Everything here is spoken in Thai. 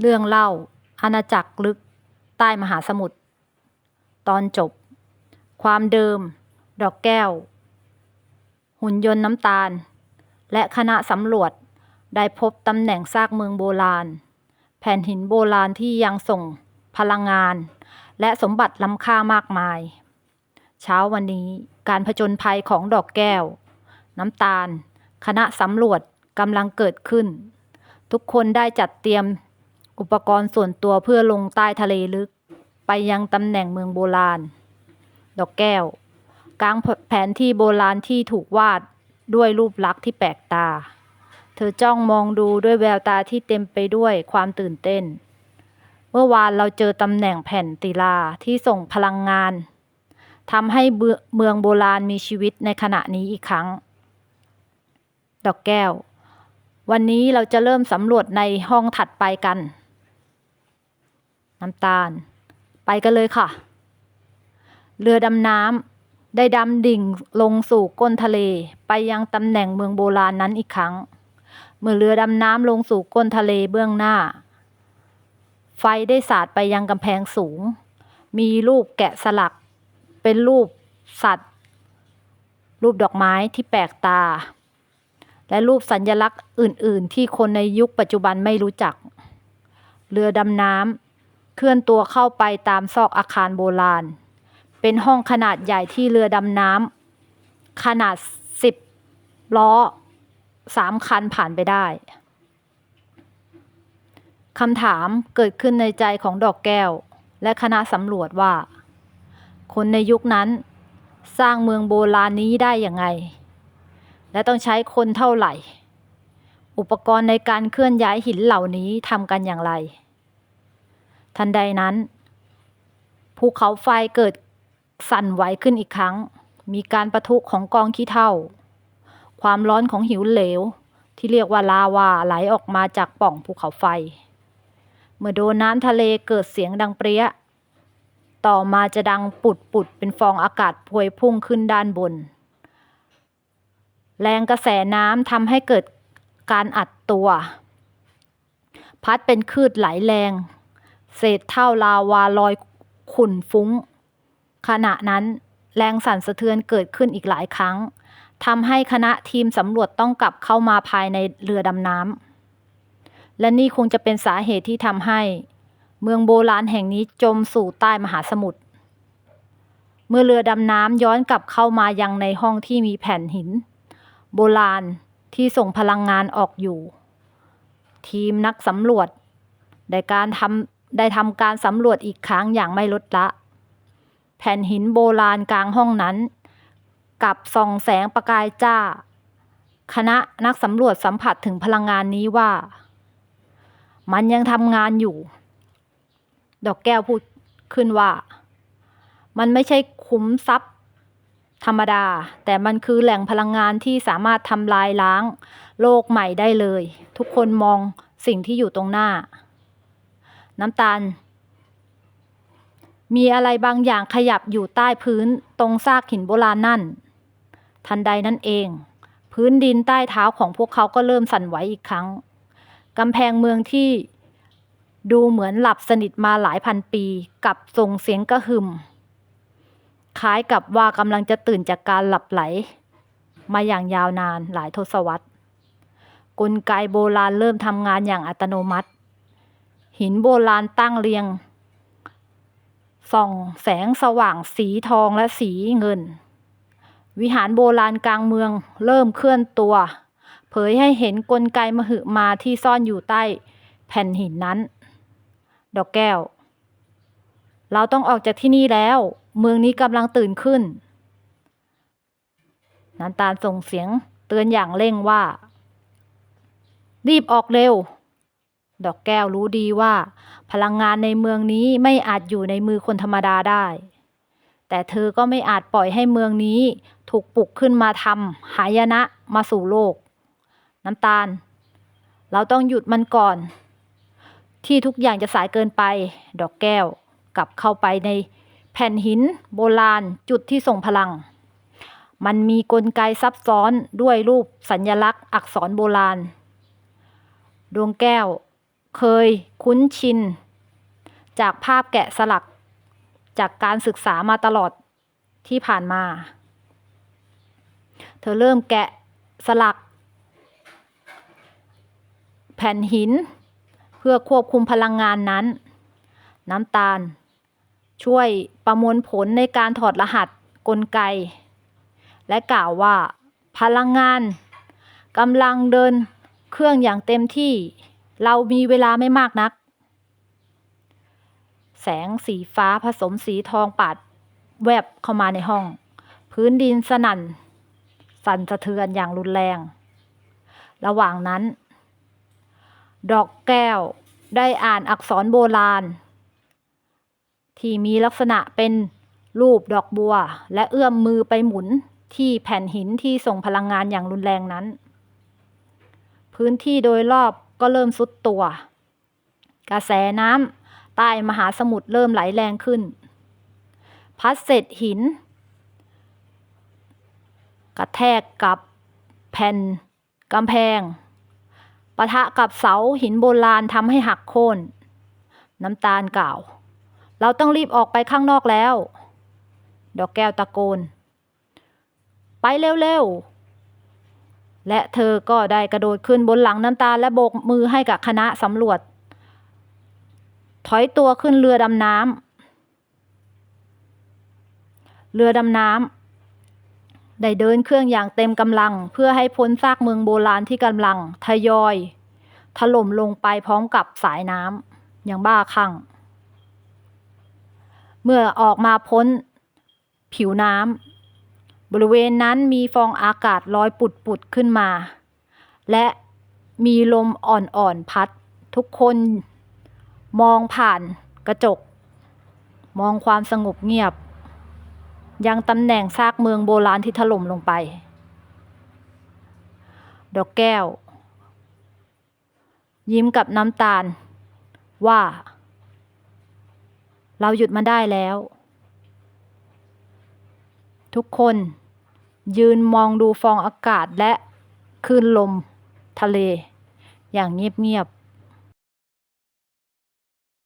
เรื่องเล่า อาณาจักรลึก ใต้มหาสมุทร ตอนจบ ความเดิม ดอกแก้ว หุ่นยนต์น้ำตาล และคณะสำรวจได้พบตำแหน่งซากเมืองโบราณ แผ่นหินโบราณที่ยังส่งพลังงาน และสมบัติล้ำค่ามากมาย เช้าวันนี้การผจญภัยของดอกแก้ว น้ำตาล คณะสำรวจกำลังเกิดขึ้น ทุกคนได้จัดเตรียม อุปกรณ์ส่วนตัวเพื่อลงใต้ทะเลลึก ไปยังตำแหน่งเมืองโบราณ ดอกแก้ว กลางแผนที่โบราณที่ถูกวาดด้วยรูปลักษณ์ที่แปลกตา เธอจ้องมองดูด้วยแววตาที่เต็มไปด้วยความตื่นเต้น เมื่อวานเราเจอตำแหน่งแผ่นศิลาที่ส่งพลังงานทำให้เมืองโบราณมีชีวิตในขณะนี้อีกครั้ง ดอกแก้ว วันนี้เราจะเริ่มสำรวจในห้องถัดไปกัน น้ำตาล ไปกันเลยค่ะ เรือดำน้ำได้ดำดิ่งลงสู่ก้นทะเลไปยังตำแหน่งเมืองโบราณนั้นอีกครั้ง เมื่อเรือดำน้ำลงสู่ก้นทะเลเบื้องหน้า ไฟได้สาดไปยังกำแพงสูง มีรูปแกะสลัก เป็นรูปสัตว์ รูปดอกไม้ที่แปลกตา และรูปสัญลักษณ์อื่น ๆ ที่คนในยุคปัจจุบันไม่รู้จัก เรือดำน้ำ เคลื่อนตัวเข้าไปตามซอกอาคารโบราณ เป็นห้องขนาดใหญ่ที่เรือดำน้ำขนาดสิบล้อสามคันผ่านไปได้คำถามเกิดขึ้นในใจของดอกแก้ว และคณะสำรวจว่า คนในยุคนั้น สร้างเมืองโบราณนี้ได้อย่างไง และต้องใช้คนเท่าไหร่ อุปกรณ์ในการเคลื่อนย้ายหินเหล่านี้ทำกันอย่างไร ทันใดนั้น ภูเขาไฟเกิดสั่นไหวขึ้นอีกครั้ง มีการประทุของกองขี้เถ้า ความร้อนของหิวเหลว ที่เรียกว่าลาวาไหลออกมาจากป่องภูเขาไฟ เมื่อโดนน้ำทะเลเกิดเสียงดังเปรี้ย ต่อมาจะดังปุดปุดเป็นฟองอากาศพวยพุ่งขึ้นด้านบน แรงกระแสน้ำทำให้เกิดการอัดตัว พัดเป็นคลืดไหลแรง เศษเท่าลาวาลอยขุ่นฟุ้ง ขณะนั้นแรงสั่นสะเทือนเกิดขึ้นอีกหลายครั้งทำให้คณะทีมสำรวจต้องกลับเข้ามาภายในเรือดำน้ำและนี่คงจะเป็นสาเหตุที่ทำให้ เมืองโบราณแห่งนี้จมสู่ใต้มหาสมุทรเมื่อเรือดำน้ำย้อนกลับเข้ามายังในห้องที่มีแผ่นหิน โบราณที่ส่งพลังงานออกอยู่ ทีมนักสำรวจได้การทำ ได้ทำการสำรวจอีกครั้งอย่างไม่ลดละ แผ่นหินโบราณกลางห้องนั้นกับส่องแสงประกายจ้า คณะนักสำรวจสัมผัสถึงพลังงานนี้ว่า มันยังทำงานอยู่ ดอกแก้วพูดขึ้นว่า มันไม่ใช่คุ้มทรัพย์ ธรรมดา แต่มันคือแหล่งพลังงานที่สามารถทำลายล้าง โลกใหม่ได้เลย ทุกคนมองสิ่งที่อยู่ตรงหน้า น้ำตาล มีอะไรบางอย่างขยับอยู่ใต้พื้นตรงซากหินโบราณนั่น ทันใดนั่นเอง พื้นดินใต้เท้าของพวกเขาก็เริ่มสั่นไหวอีกครั้งกำแพงเมืองที่ดูเหมือนหลับสนิทมาหลายพันปีกับส่งเสียงกระหึ่ม คล้ายกับว่ากำลังจะตื่นจากการหลับไหล มาอย่างยาวนานหลายทศวรรษกลไกโบราณเริ่มทำงานอย่างอัตโนมัติ หินโบราณตั้งเรียง ส่องแสงสว่างสีทองและสีเงิน วิหารโบราณกลางเมืองเริ่มเคลื่อนตัว เผยให้เห็นกลไกมหึมาที่ซ่อนอยู่ใต้แผ่นหินนั้น ดอกแก้ว เราต้องออกจากที่นี่แล้ว เมืองนี้กำลังตื่นขึ้นน้ำตาลส่งเสียงเตือนอย่างเร่งว่า รีบออกเร็ว ดอกแก้วรู้ดีว่า พลังงานในเมืองนี้ไม่อาจอยู่ในมือคนธรรมดาได้ แต่เธอก็ไม่อาจปล่อยให้เมืองนี้ ถูกปลุกขึ้นมาทำหายนะมาสู่โลก น้ำตาล เราต้องหยุดมันก่อน ที่ทุกอย่างจะสายเกินไป ดอกแก้วกลับเข้าไปในแผ่นหินโบราณจุดที่ส่งพลัง มันมีกลไกซับซ้อนด้วยรูปสัญญลักษณ์อักษรโบราณ ดวงแก้ว เคยคุ้นชิน จากภาพแกะสลัก จากการศึกษามาตลอดที่ผ่านมา เธอเริ่มแกะสลัก แผ่นหิน เพื่อควบคุมพลังงานนั้น น้ำตาล ช่วยประมวลผลในการถอดรหัสกลไก และกล่าวว่า พลังงานกำลังเดินเครื่องอย่างเต็มที่ เรามีเวลาไม่มากนัก แสงสีฟ้าผสมสีทองปาดแวบเข้ามาในห้อง พื้นดินสนั่น สั่นสะเทือนอย่างรุนแรง ระหว่างนั้น ดอกแก้วได้อ่านอักษรโบราณ ที่มีลักษณะเป็นรูปดอกบัว และเอื้อมมือไปหมุนที่แผ่นหินที่ส่งพลังงานอย่างรุนแรงนั้น พื้นที่โดยรอบ ก็เริ่มซุดตัว กระแสน้ำใต้มหาสมุทรเริ่มไหลแรงขึ้น พัดเศษหิน กระแทกกับแผ่นกำแพงปะทะกับเสาหินโบราณทำให้หักโค่นน้ำตาลกล่าว เราต้องรีบออกไปข้างนอกแล้ว ดอกแก้วตะโกน ไปเร็วๆ และเธอก็ได้กระโดดขึ้นบนหลังน้ำตาลและโบกมือให้กับคณะสำรวจ ถอยตัวขึ้นเรือดำน้ำเรือดำน้ำได้เดินเครื่องอย่างเต็มกำลัง เพื่อให้พ้นซากเมืองโบราณที่กำลังทยอย ถล่มลงไปพร้อมกับสายน้ำอย่างบ้าคลั่ง เมื่อออกมาพ้น ผิวน้ำ บริเวณนั้นมีฟองอากาศลอยปุดๆขึ้นมา และมีลมอ่อนๆพัด ทุกคนมองผ่านกระจก มองความสงบเงียบ ยังตำแหน่งซากเมืองโบราณที่ถล่มลงไป ดอกแก้ว ยิ้มกับน้ำตาล ว่า เราหยุดมันได้แล้ว ทุกคน ยืนมองดูฟองอากาศและคลื่นลมทะเล อย่างเงียบๆ